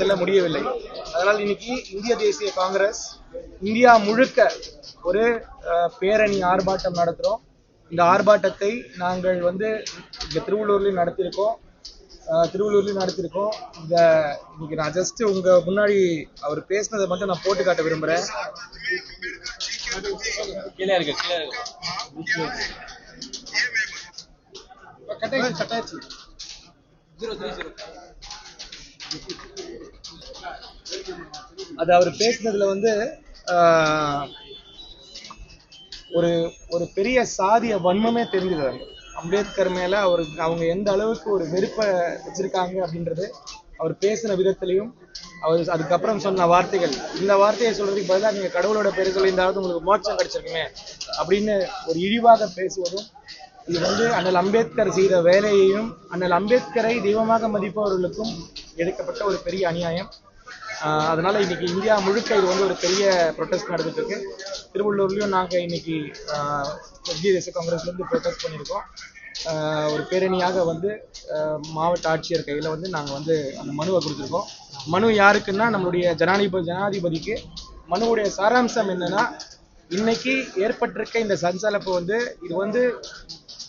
செல்ல முடியவில்லை. அதனால் இன்னைக்கு இந்திய தேசிய காங்கிரஸ் இந்தியா முழுக்க ஒரு பேரணி ஆர்ப்பாட்டம் நடத்துறோம். இந்த ஆர்ப்பாட்டத்தை நாங்கள் வந்து இங்க திருவள்ளூர்லயும் நடத்தியிருக்கோம். திருவள்ளூர்லயும் நடத்தியிருக்கோம். இந்த இன்னைக்கு நான் ஜஸ்ட் உங்க முன்னாடி அவர் பேசினதை மட்டும் நான் போட்டு காட்ட கட்டாயிடுச்சு கட்டாயிடுச்சு. ஜீரோ த்ரீ ஜீரோ அது அவர் பேசினதுல வந்து ஆஹ், ஒரு ஒரு பெரிய சாதிய வன்மமே தெரிஞ்சது அம்பேத்கர் மேல அவருக்கு அவங்க எந்த அளவுக்கு ஒரு வெறுப்பை வச்சிருக்காங்க அப்படின்றது அவர் பேசின விதத்திலையும் அவர் அதுக்கப்புறம் சொன்ன வார்த்தைகள் இந்த வார்த்தையை சொல்றதுக்கு பதிலாக நீங்க கடவுளோட பேர் இருந்தாலும் உங்களுக்கு மோட்சம் கிடைச்சிருக்குமே அப்படின்னு ஒரு இழிவாக பேசுவதும் இது வந்து அண்ணல் அம்பேத்கர் செய்த வேலையையும் அண்ணல் அம்பேத்கரை தெய்வமாக மதிப்பவர்களுக்கும் எடுக்கப்பட்ட ஒரு பெரிய அநியாயம். அதனால இன்னைக்கு இந்தியா முழுக்க இது வந்து ஒரு பெரிய ப்ரொட்டஸ்ட் நடந்துட்டு இருக்கு திருவள்ளூர்லயும் நாங்க இன்னைக்கு ஆஹ் இந்திய காங்கிரஸ்ல இருந்து ப்ரொட்டஸ்ட் பண்ணியிருக்கோம். ஒரு பேரணியாக வந்து மாவட்ட ஆட்சியர் கையில வந்து நாங்க வந்து அந்த மனுவை கொடுத்துருக்கோம். மனு யாருக்குன்னா நம்மளுடைய ஜனாதிபதி ஜனாதிபதிக்கு மனுவுடைய சாராம்சம் என்னன்னா இன்னைக்கு ஏற்பட்டிருக்க இந்த சஞ்சலப்பு வந்து இது வந்து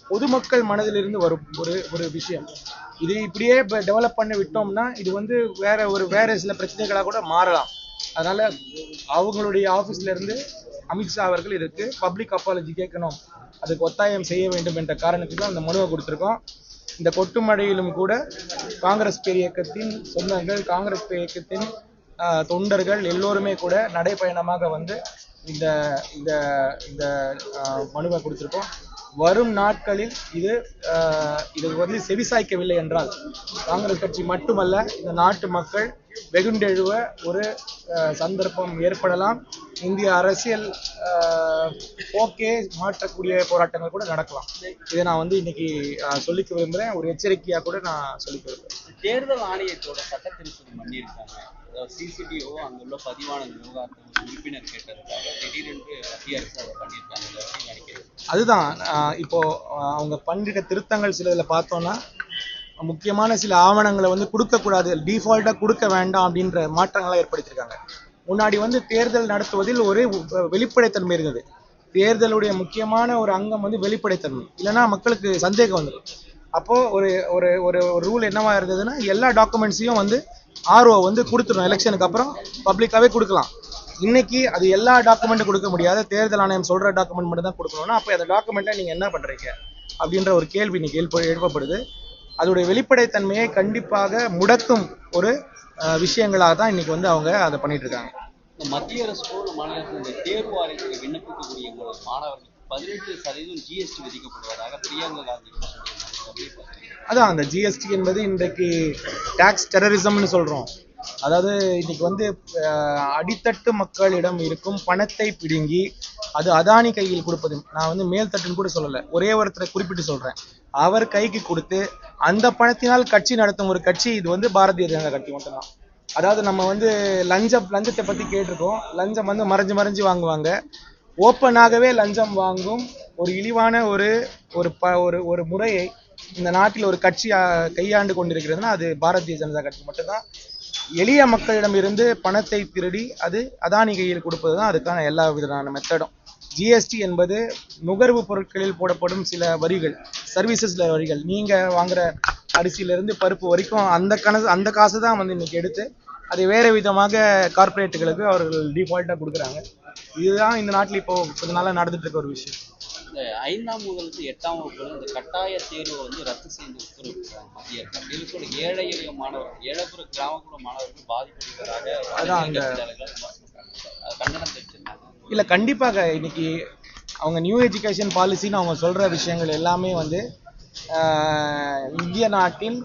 பொதுமக்கள் மனதிலிருந்து வரும் ஒரு ஒரு விஷயம். இது இப்படியே இப்போ டெவலப் பண்ணி விட்டோம்னா இது வந்து வேற ஒரு வேற சில பிரச்சனைகளாக கூட மாறலாம். அதனால அவங்களுடைய ஆஃபீஸ்ல இருந்து அமித்ஷா அவர்கள் இதற்கு பப்ளிக் அப்பாலஜி கேட்கணும். அதுக்கு ஒத்தாயம் செய்ய வேண்டும் என்ற காரணத்துக்கு அந்த மனுவை கொடுத்துருக்கோம். இந்த கொட்டுமழையிலும் கூட காங்கிரஸ் பேர் இயக்கத்தின் சொந்தங்கள் காங்கிரஸ் பேர் இயக்கத்தின் தொண்டர்கள் எல்லோருமே கூட நடைப்பயணமாக வந்து இந்த இந்த இந்த மனுவை கொடுத்துருக்கோம். வரும் நாட்களில் இது இது வந்து செவிசாய்க்கவில்லை என்றால் காங்கிரஸ் கட்சி மட்டுமல்ல இந்த நாட்டு மக்கள் வெகுண்டெழுவ ஒரு சந்தர்ப்பம் ஏற்படலாம். இந்திய அரசியல் ஆஹ், போக்கே மாற்றக்கூடிய போராட்டங்கள் கூட நடக்கலாம். இதை நான் வந்து இன்னைக்கு சொல்லிக்க விரும்புறேன். ஒரு எச்சரிக்கையா கூட நான் சொல்லிக்க விரும்புறேன். தேர்தல் ஆணையத்தோட சட்ட திருத்தம் பண்ணியிருக்காங்க சிசிடிஓ அங்க உள்ள பதிவான விவகாரத்தை ஒரு உறுப்பினர் கேட்டதுக்காக திடீரென்று மத்திய அரசு அதை பண்ணியிருக்காங்க. அதுதான் இப்போ அவங்க பண்ணிருக்க திருத்தங்கள் சில இதில் பார்த்தோம்னா முக்கியமான சில ஆவணங்களை வந்து கொடுக்கக்கூடாது டிஃபால்ட்டாக கொடுக்க வேண்டாம் அப்படின்ற மாற்றங்களை ஏற்படுத்தியிருக்காங்க. முன்னாடி வந்து தேர்தல் நடத்துவதில் ஒரு வெளிப்படைத்தன்மை இருந்தது. தேர்தலுடைய முக்கியமான ஒரு அங்கம் வந்து வெளிப்படைத்தன்மை. இல்லைன்னா மக்களுக்கு சந்தேகம் வந்துடும். அப்போ ஒரு ஒரு ஒரு ரூல் என்னவா இருந்ததுன்னா எல்லா டாக்குமெண்ட்ஸையும் வந்து ஆர்ஓ வந்து கொடுத்துடும் எலெக்ஷனுக்கு அப்புறம் பப்ளிக்காவே கொடுக்கலாம். இன்னைக்கு அது எல்லா டாக்குமெண்ட்டும் கொடுக்க முடியாது தேர்தல் ஆணையம் சொல்ற டாக்குமெண்ட் மட்டும் தான் கொடுக்கணும்னா அப்போ அந்த டாக்குமெண்ட்டை நீங்க என்ன பண்றீங்க? அப்படின்ற ஒரு கேள்வி இன்னைக்கு எழுப்ப எழுப்பப்படுது. அதோடைய வெளிப்படைத்தன்மையை கண்டிப்பாக முடக்கும் ஒரு விஷயங்களாக தான் இன்னைக்கு வந்து அவங்க அதை பண்ணிட்டு இருக்காங்க. மத்திய அரசு இந்த தேர்வு வாரியத்தில் விண்ணப்பிக்கக்கூடிய மாணவர்களுக்கு பதினெட்டு சதவீதம் ஜிஎஸ்டி விதிக்கப்படுவதாக பிரியங்கா காந்தி அதான் அந்த ஜிஎஸ்டி என்பது இன்றைக்கு டாக்ஸ் டெரரிசம்னு சொல்றோம். அதாவது இன்னைக்கு வந்து அடித்தட்டு மக்களிடம் இருக்கும் பணத்தை பிடுங்கி அது அதானி கையில் கொடுப்பது நான் வந்து மேல்தட்டுன்னு கூட சொல்லலை. ஒரே ஒருத்தரை குறிப்பிட்டு சொல்கிறேன் அவர் கைக்கு கொடுத்து அந்த பணத்தினால் கட்சி நடத்தும் ஒரு கட்சி இது வந்து பாரதிய ஜனதா கட்சி மட்டும்தான். அதாவது நம்ம வந்து லஞ்சம் லஞ்சத்தை பற்றி கேட்டிருக்கோம். லஞ்சம் வந்து மறைஞ்சு மறைஞ்சு வாங்குவாங்க. ஓப்பனாகவே லஞ்சம் வாங்கும் ஒரு இழிவான ஒரு ஒரு ப ஒரு ஒரு முறையை இந்த நாட்டில் ஒரு கட்சி கையாண்டு கொண்டிருக்கிறதுனா அது பாரதிய ஜனதா கட்சி மட்டும்தான். எளிய மக்களிடம் இருந்து பணத்தை திருடி அது அதானி கையில் கொடுப்பது தான் அதுக்கான எல்லா விதமான மெத்தடும். ஜிஎஸ்டி என்பது நுகர்வு பொருட்களில் போடப்படும் சில வரிகள் சர்வீசஸ்ல வரிகள். நீங்க வாங்குற அரிசியில இருந்து பருப்பு வரைக்கும் அந்த கணக்கு அந்த காசு தான் வந்து இன்னைக்கு எடுத்து அதை வேற விதமாக கார்ப்பரேட்டுகளுக்கு அவர்கள் டிஃபால்ட்டா கொடுக்குறாங்க. இதுதான் இந்த நாட்டில் இப்போ கொஞ்ச நாளா நடந்துட்டு இருக்க ஒரு விஷயம். இந்த ஐந்தாம் இருந்து எட்டாம் வகுப்புல இந்த கட்டாய தேர்வை வந்து ரத்து செய்து உத்தரவிட்டாங்க மத்திய அரசு. ஏழை எளிய மாணவர்கள் ஏழைப்புற கிராமப்புற மாணவர்கள் பாதிக்கப்படுவதாக அதான் அந்த- கண்டனம் தெரிவிச்சிருந்தாங்க இல்ல கண்டிப்பாக இன்னைக்கு அவங்க நியூ எஜுகேஷன் பாலிசின்னு அவங்க சொல்ற விஷயங்கள் எல்லாமே வந்து இந்திய நாட்டின்